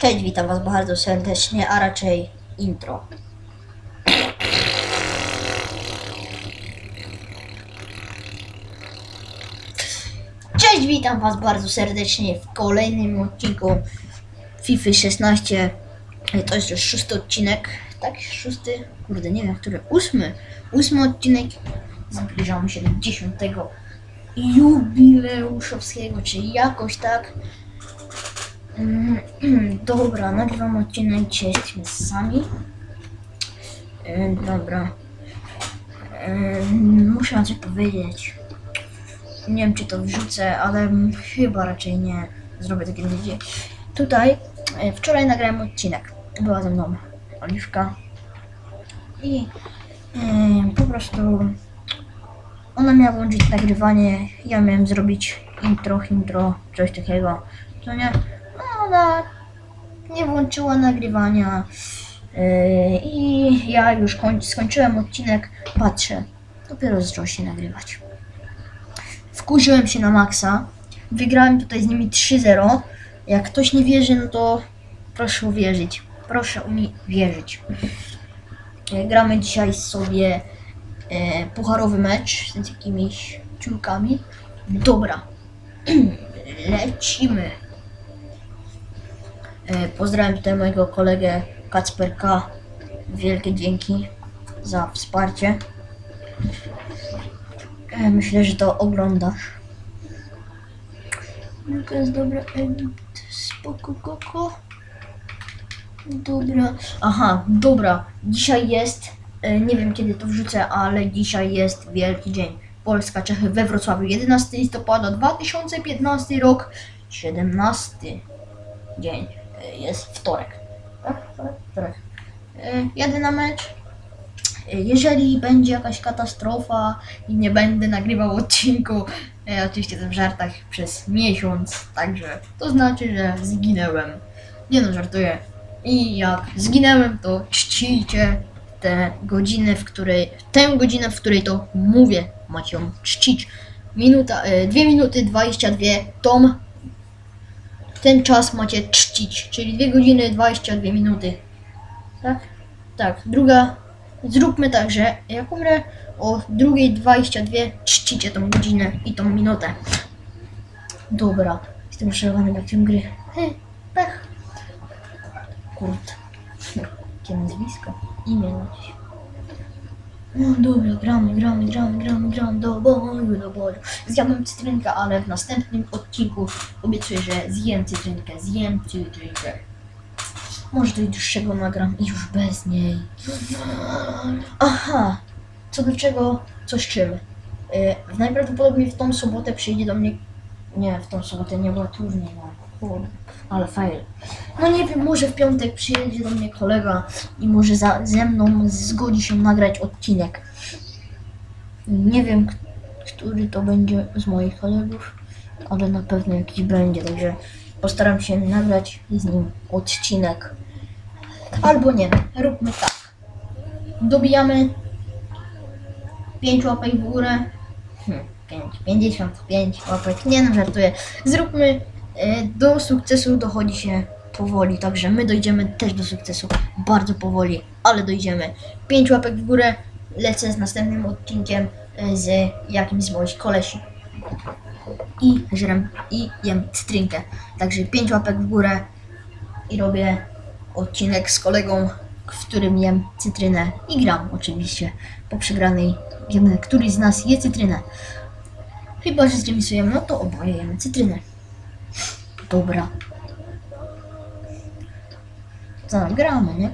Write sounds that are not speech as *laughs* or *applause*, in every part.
Cześć, witam was bardzo serdecznie, a raczej intro. Cześć, witam was bardzo serdecznie w kolejnym odcinku FIFA 16. E, To jest już szósty odcinek, tak? Szósty? Kurde, nie wiem, który? Ósmy. Ósmy odcinek. Zbliżamy się do dziesiątego jubileuszowskiego, czyli jakoś tak. Mm, *clears throat* Dobra, nagrywam odcinek, dzisiaj jesteśmy sami. E, Dobra. E, Muszę wam coś powiedzieć. Nie wiem, czy to wrzucę, ale chyba raczej nie zrobię takiego dzisiaj. Tutaj e, wczoraj nagrałem odcinek. Była ze mną Oliwka. I po prostu ona miała włączyć nagrywanie, ja miałem zrobić intro, intro, coś takiego. Co nie? Ona nie włączyła nagrywania. Yy, I ja już koń, skończyłem odcinek, patrzę, dopiero zaczął się nagrywać. Wkurzyłem się na maksa. Wygrałem tutaj z nimi 3-0. Jak ktoś nie wierzy, no to proszę uwierzyć. Proszę mi wierzyć. E, Gramy dzisiaj sobie e, pucharowy mecz z jakimiś ciurkami. Dobra. *clears throat* Lecimy. E, Pozdrawiam tutaj mojego kolegę Kacperka. Wielkie dzięki za wsparcie. E, Myślę, że to oglądasz. No to jest dobra. Egipt. Spoko, koko. Dobra. Aha, dobra. Dzisiaj jest. e, Nie wiem kiedy to wrzucę, ale dzisiaj jest wielki dzień. Polska, Czechy we Wrocławiu. 11 listopada 2015 rok. 17 dzień. E, Jest wtorek. Tak? Wtorek? Wtorek. E, Jadę na mecz. E, Jeżeli będzie jakaś katastrofa i nie będę nagrywał odcinku, oczywiście w żartach przez miesiąc, także to znaczy, że zginęłem. Nie no, żartuję. I jak zginęłem, to czcijcie tę godzinę, w której, tę godzinę, w której to mówię, macie ją czcić. Minuta, e, 2 minuty 22, tom. Ten czas macie czcić, czyli 2 godziny 22 minuty. Tak? Tak, druga. Zróbmy tak, że jak umrę o 2.22, czcicie tą godzinę i tą minutę. Dobra, jestem przerwany na tym gry. Hej, pech. Kurde. Jakie nazwisko? Imię jakieś. No dobra, gramy, gramy, gramy, gramy, gramy do boju, do boju. Zjadłem cytrynkę, ale w następnym odcinku obiecuję, że zjem cytrynkę, zjem cytrynkę. Może do dłuższego nagram i już bez niej. Aha, co do czego, co z czym. Yy, najprawdopodobniej w tą sobotę przyjdzie do mnie. Nie, w tą sobotę nie była turniej, no. Kurde, ale fail. No nie wiem, może w piątek przyjedzie do mnie kolega i może za, ze mną zgodzi się nagrać odcinek. Nie wiem, który to będzie z moich kolegów, ale na pewno jakiś będzie, także postaram się nagrać z nim odcinek. Albo nie, róbmy tak. Dobijamy 5 łapek w górę. Hmm, 5, 55 łapek. Nie no, żartuję. Zróbmy do sukcesu dochodzi się powoli, także my dojdziemy też do sukcesu bardzo powoli, ale dojdziemy. 5 łapek w górę. Lecę z następnym odcinkiem e, z jakimś z moich kolesi. I żrem i jem cytrynkę. Także 5 łapek w górę i robię odcinek z kolegą, w którym jem cytrynę i gram oczywiście. Po przegranej wiemy, który z nas je cytrynę. Chyba, że zremisujemy, no to oboje jemy cytrynę. Dobra. Co nam gramy, nie?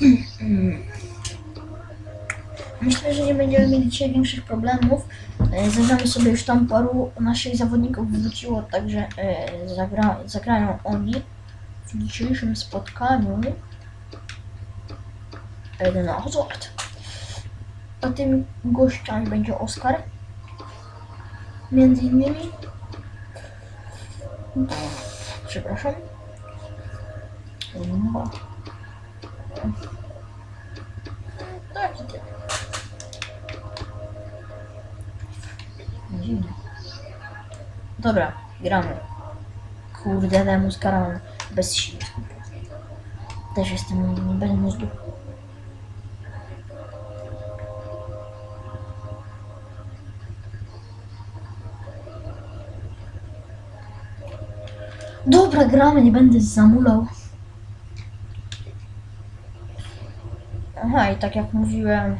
*clears throat* Myślę, że nie będziemy mieli dzisiaj większych problemów. E, Zagramy sobie już tam paru naszych zawodników wróciło, także e, zagra, zagrają oni w dzisiejszym spotkaniu. Eden Hazard. A tymi gościami będzie Oskar. Między innymi. Przepraszam. Dziwne. Dobra, gramy. Kurde, Lemus Karaman. Bez siły. Też jestem bez mózgu. Dobra, gramy, nie będę zamulał. Aha, i tak jak mówiłem,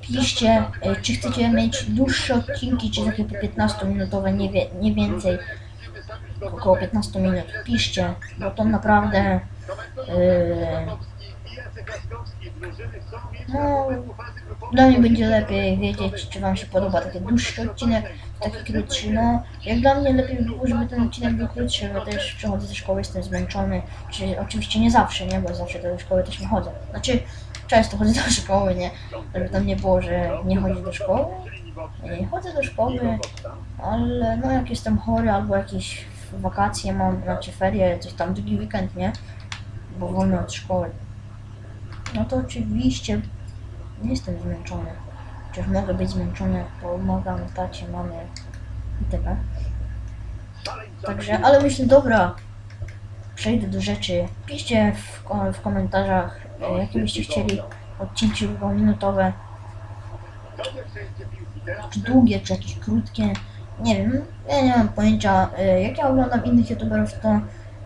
piszcie, e, czy chcecie mieć dłuższe odcinki, czy takie po 15-minutowe, nie, wie, nie więcej, około 15 minut. Piszcie, bo to naprawdę e, no, dla mnie będzie lepiej wiedzieć, czy Wam się podoba taki dłuższy odcinek, taki krótszy. No, jak dla mnie lepiej by było, żeby ten odcinek był krótszy, bo też przychodzę ze szkoły, jestem zmęczony. Czy oczywiście nie zawsze, nie, bo zawsze do szkoły też nie chodzę. Znaczy, często chodzę *laughs* do szkoły, nie, żeby tam nie było, że nie chodzę do szkoły. Nie chodzę do szkoły, ale no jak jestem chory albo jakieś wakacje mam, znaczy ferie, coś tam drugi weekend, nie? Bo wolny od szkoły. No to oczywiście nie jestem zmęczony. Chociaż mogę być zmęczony, pomagam tacie, mamie itp. Także, ale myślę, dobra, przejdę do rzeczy. Piszcie w, w komentarzach, e, jakie byście chcieli odcinki minutowe, czy długie, czy jakieś krótkie. Nie wiem, ja nie mam pojęcia. E, Jak ja oglądam innych youtuberów, to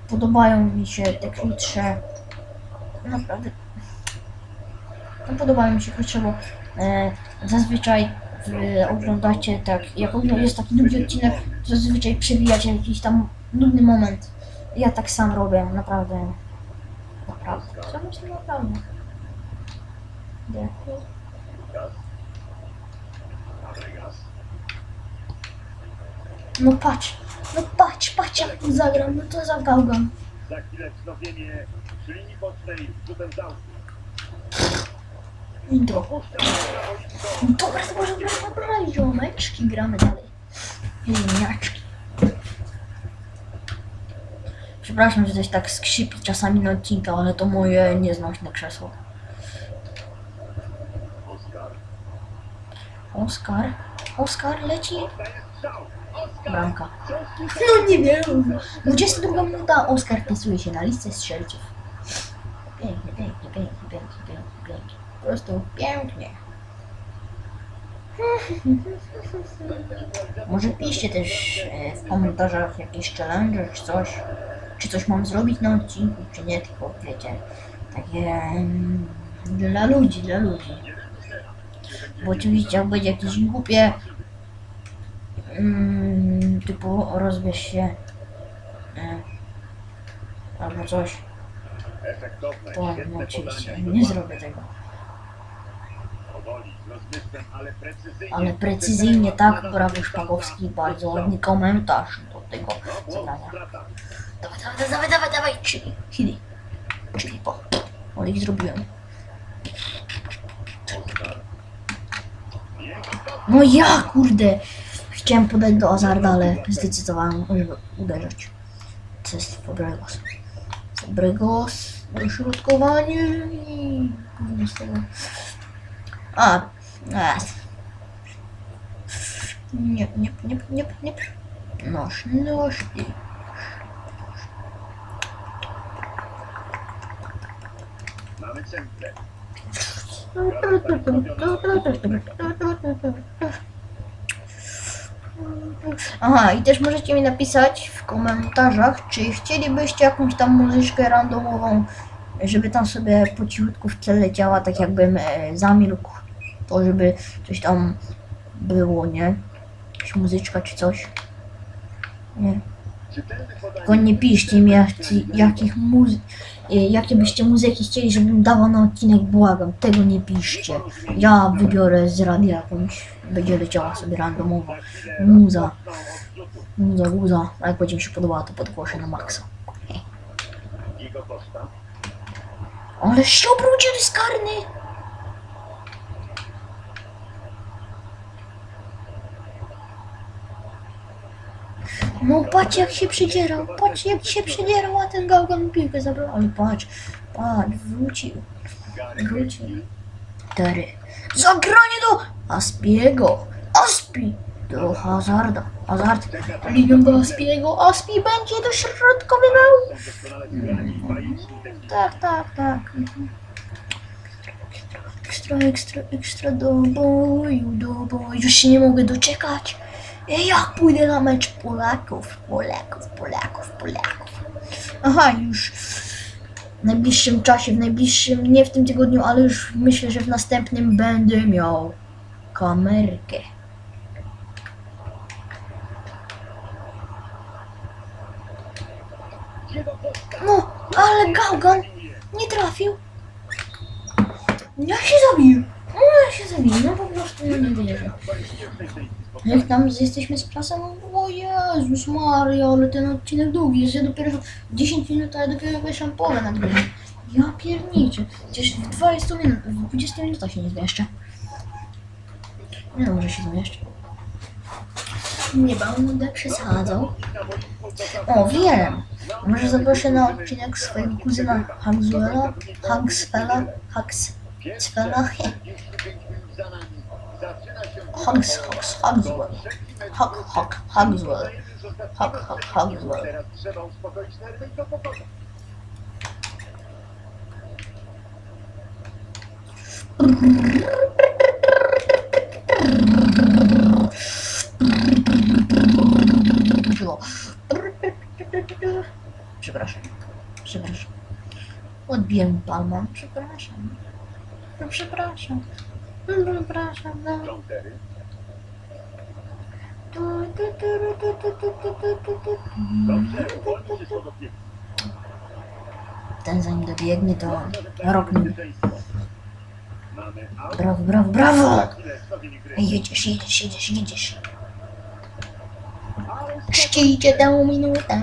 podobają mi się te krótsze. Naprawdę. No, podobają mi się bo e, zazwyczaj wy oglądacie tak, jak jest taki długi odcinek, to zazwyczaj przewijacie jakiś tam nudny moment. Ja tak sam robię, naprawdę. Naprawdę. Co myślę naprawdę? Nie. No patrz, no patrz, patrz jak zagram, no to za gałgan. Za chwilę wznowienie bocznej z Dobra, to może grać dobra, ziomeczki, gramy dalej. Ziemniaczki. Przepraszam, że coś tak skrzypi czasami na odcinka, ale to moje nieznośne krzesło. Oskar. Oskar? Oskar leci? Bramka. No nie wiem. 22 minuta, Oskar wpisuje się na listę strzelców. Pięknie, pięknie, pięknie. Po prostu pięknie. *laughs* Może piszcie też e, w komentarzach jakieś challenge czy coś. Czy coś mam zrobić na odcinku, czy nie, tylko wiecie, takie mm, dla ludzi, dla ludzi. Bo oczywiście jak będzie jakieś głupie, mm, typu rozbierz się, e, albo coś, to no, oczywiście nie zrobię tego. Ale precyzyjnie. Tak, brawo Szpakowski, bardzo ładny komentarz do tego zadania. Dawaj, dawaj, dawaj, dawaj, dawaj, czyli, czyli, czyli po, ale ich zrobiłem. No ja, kurde, chciałem podać do Azarda, ale zdecydowałem u- uderzyć. Co jest Fabregos? Fabregos, dośrodkowanie i... z. A, a. Nie, nie, nie, nie, nie. Noż, noż i... Mamy centrę. Aha, i też możecie mi napisać w komentarzach, czy chcielibyście jakąś tam muzyczkę randomową, żeby tam sobie po cichutku w tle leciała, tak jakbym e, zamilkł, to żeby coś tam było, nie? Jakaś muzyczka czy coś. Nie. Tylko nie piszcie mi, jak, jakich muzy- e, jakie byście muzyki chcieli, żebym dawał na odcinek, błagam, tego nie piszcie. Ja wybiorę z radia jakąś, będzie leciała sobie randomowo. Muza. Muza, guza, a jak będzie mi się podobała, to podgłoszę na maksa. Ale się obrócił, to karny! No patrz jak się przedzierał, patrz jak się przedzierał, a ten gałgan piłkę zabrał. Ale patrz, patrz, wrócił, wrócił. Tery. Zagranie do Aspiego! Aspi! do Hazarda. Hazard linią do Aspiego. Aspi będzie zgrani, baiczni technicznie. Tak, tak, tak. Ekstra, ekstra, ekstra do boju, do boju. Już się nie mogę doczekać. Jak pójdę na mecz Polaków, Polaków, Polaków, Polaków. Aha, już w najbliższym czasie, w najbliższym, nie w tym tygodniu, ale już myślę, że w następnym będę miał kamerkę. No, ale Gaugan nie trafił. Jak się zabił? No, jak się zabił? No po prostu nie wierzę. Jak tam jesteśmy z klasą? O Jezus Maria, ale ten odcinek długi jest. Ja dopiero 10 minut, ale dopiero pierwszą połowę nagrywam. Ja pierniczę. Przecież w 20 minut, w 20 minutach się nie zmieszczę. Nie no, może się zmieszczę. Nie będę przesadzał. O, wiem. Może zaproszę na odcinek swojego kuzyna Hanswella, Hanksfella, Haksfella, Hogs, Hogs, Hogswell. Hog, Hog, Hogswell. Hog, Hog, Hogswell. No. Przepraszam. Przepraszam. Odbiłem palmą. Przepraszam. No, przepraszam. Przepraszam, no. Ten zanim dobiegnie to robimy. Brawo, brawo, brawo! Jedziesz, jedziesz, jedziesz, jedziesz. Szczyjcie tę minutę.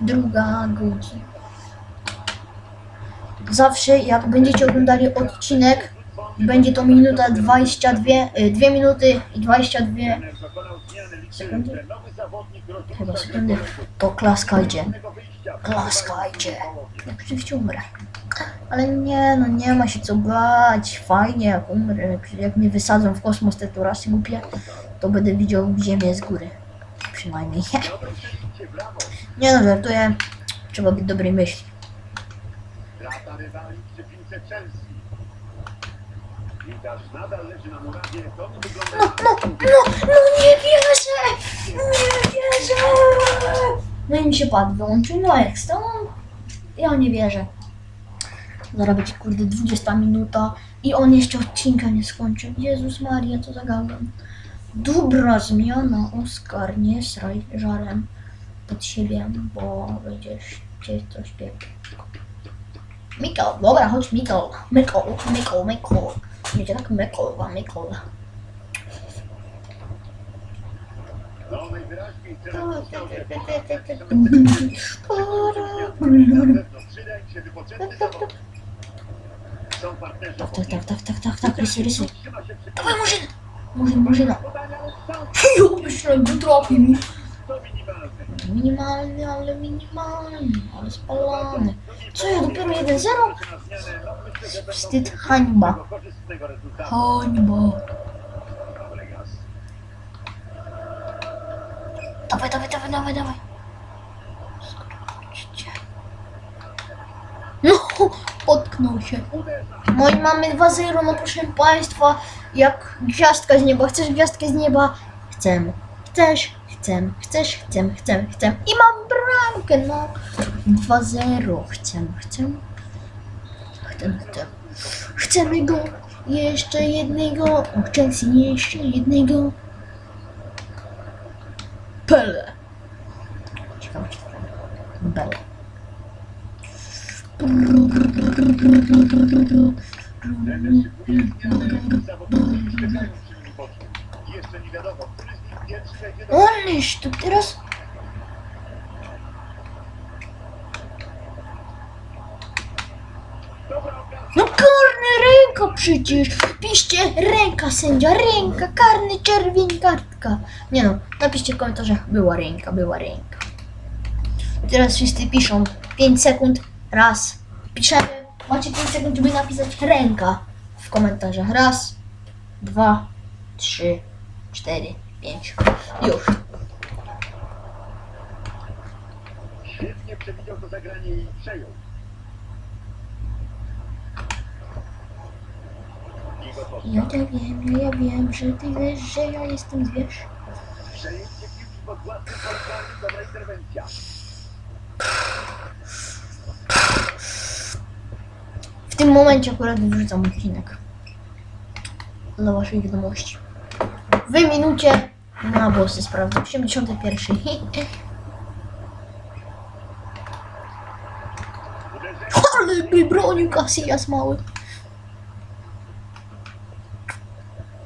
Druga godzina. Zawsze jak będziecie oglądali odcinek będzie to minuta 22, 2 minuty i 22 trener dokonał zmiany liczy, Sekundy? chyba sekundy, to klaskajcie. Klaskajcie. Ja oczywiście umrę. Ale nie, no nie ma się co bać. Fajnie, jak umrę. Jak mnie wysadzą w kosmos te turasy głupie, to będę widział ziemię z góry. Przynajmniej. Nie no, żartuję. Trzeba być dobrej myśli. Strata rywali przy piłce Chelsea. No, no, no, no nie wierzę! Nie wierzę! No i mi się pad wyłączył, no jak to? Ja nie wierzę. Będzie kurde 20 minuta i on jeszcze odcinka nie skończył. Jezus Maria, co za. Dobra zmiana, Oskar, nie sraj żarem pod siebie, bo będziesz cię coś piekł. Mikol, dobra, chodź Mikol. Mikol, Mikol, Mikol. Yapacak Mekova, Mekova. Так, так, так, так, так, так, так, рисуй, рисуй. Давай, мужик! Мужик, мужик. Ёбище, не трапь ему. Минимально, минимально, распаланы. Co ja dopiero 1-0? Wstyd, hańba. Hańba. Dawaj, dawaj, dawaj, dawaj, dawaj. No, potknął się. No mamy 2-0, no proszę Państwa, jak gwiazdka z nieba. Chcesz gwiazdkę z nieba? Chcę. Chcesz? Chcę. Chcesz? Chcę. Chcę. Chcę. I mamy bramkę, no. 2-0 chcemy, chcemy. Chcemy, chcemy. Chcemy go, jeszcze jednego. Chelsea, jeszcze jednego. Pele. Ciekawe, ciekawe. Ależ to teraz No karny ręka przecież! Piszcie ręka sędzia, ręka, karny czerwień, kartka. Nie no, napiszcie w komentarzach, była ręka, była ręka. Teraz wszyscy piszą 5 sekund, raz. Piszemy, macie 5 sekund, żeby napisać ręka w komentarzach. Raz, dwa, trzy, cztery, 5. Już. Świetnie przewidział to zagranie i przejął. I gotowy. Ja ja wiem, ja, wiem, że ty wiesz, że ja jestem zwierz. Przejęcie piłki pod własnym kontrolem, dobra interwencja. W tym momencie akurat wyrzucam odcinek. Dla waszej wiadomości. W minucie na bossy sprawdzę. 81. Uderzenie *laughs* Ale by bronił Casillas mały.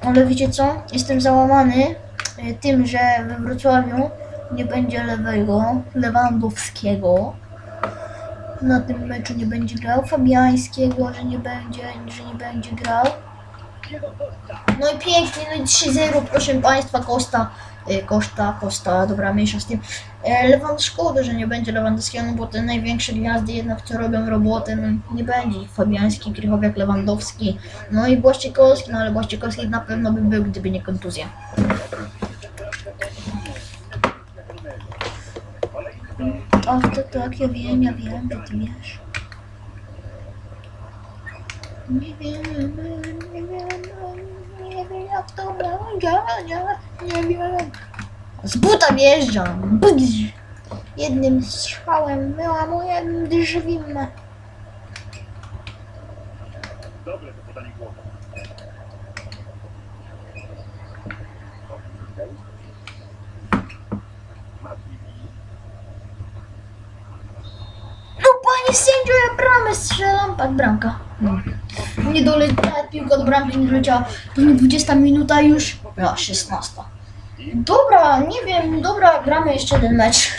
Ale wiecie co? Jestem załamany e, tym, że we Wrocławiu nie będzie lewego Lewandowskiego. Na tym meczu nie będzie grał Fabiańskiego, że nie będzie, że nie będzie grał. No i pięknie, no i 3-0, proszę Państwa, Kosta, y, Kosta, Kosta, dobra, mniejsza z tym. E, Lewand, szkoda, że nie będzie Lewandowskiego, no bo te największe gwiazdy jednak, co robią robotę, no nie będzie Fabiański, Krychowiak, Lewandowski, no i Błaszczykowski, no ale Błaszczykowski na pewno by był, gdyby nie kontuzja. O, to tak, ja wiem, ja wiem, ty wiesz. Nie wiem, nie wiem, nie wiem jak to będzie, nie, nie wiem. Z buta wjeżdżam, budź. Jednym strzałem wyłamuję drzwim. Dobre to podanie głowy. No panie sędzio, ja bramę strzelam, tak bramka. Nie doleciała piłka do bramki, nie doleciała. To nie 20 minuta już, ja 16. Dobra, nie wiem, dobra, gramy jeszcze jeden mecz.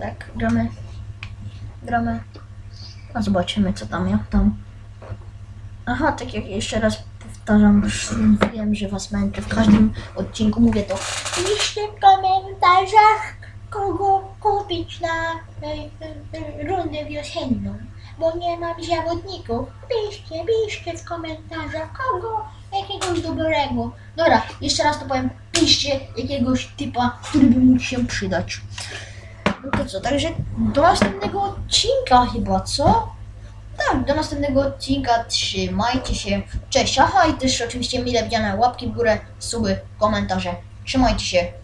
tak, gramy. Gramy. A zobaczymy co tam, jak tam. Aha, tak jak jeszcze raz powtarzam, już wiem, że was męczę. W każdym odcinku mówię to. Piszcie w komentarzach, kogo kupić na e, e, e, rundę wiosenną. Bo nie mam zawodników. Piszcie, piszcie w komentarzach, kogo, jakiegoś dobrego. Dobra, jeszcze raz to powiem. Piszcie jakiegoś typa, który by mógł się przydać. No to co, także do następnego odcinka chyba, co? Tak, do następnego odcinka. Trzymajcie się. Cześć. Aha, i też oczywiście mile widziane łapki w górę, suby, komentarze. Trzymajcie się.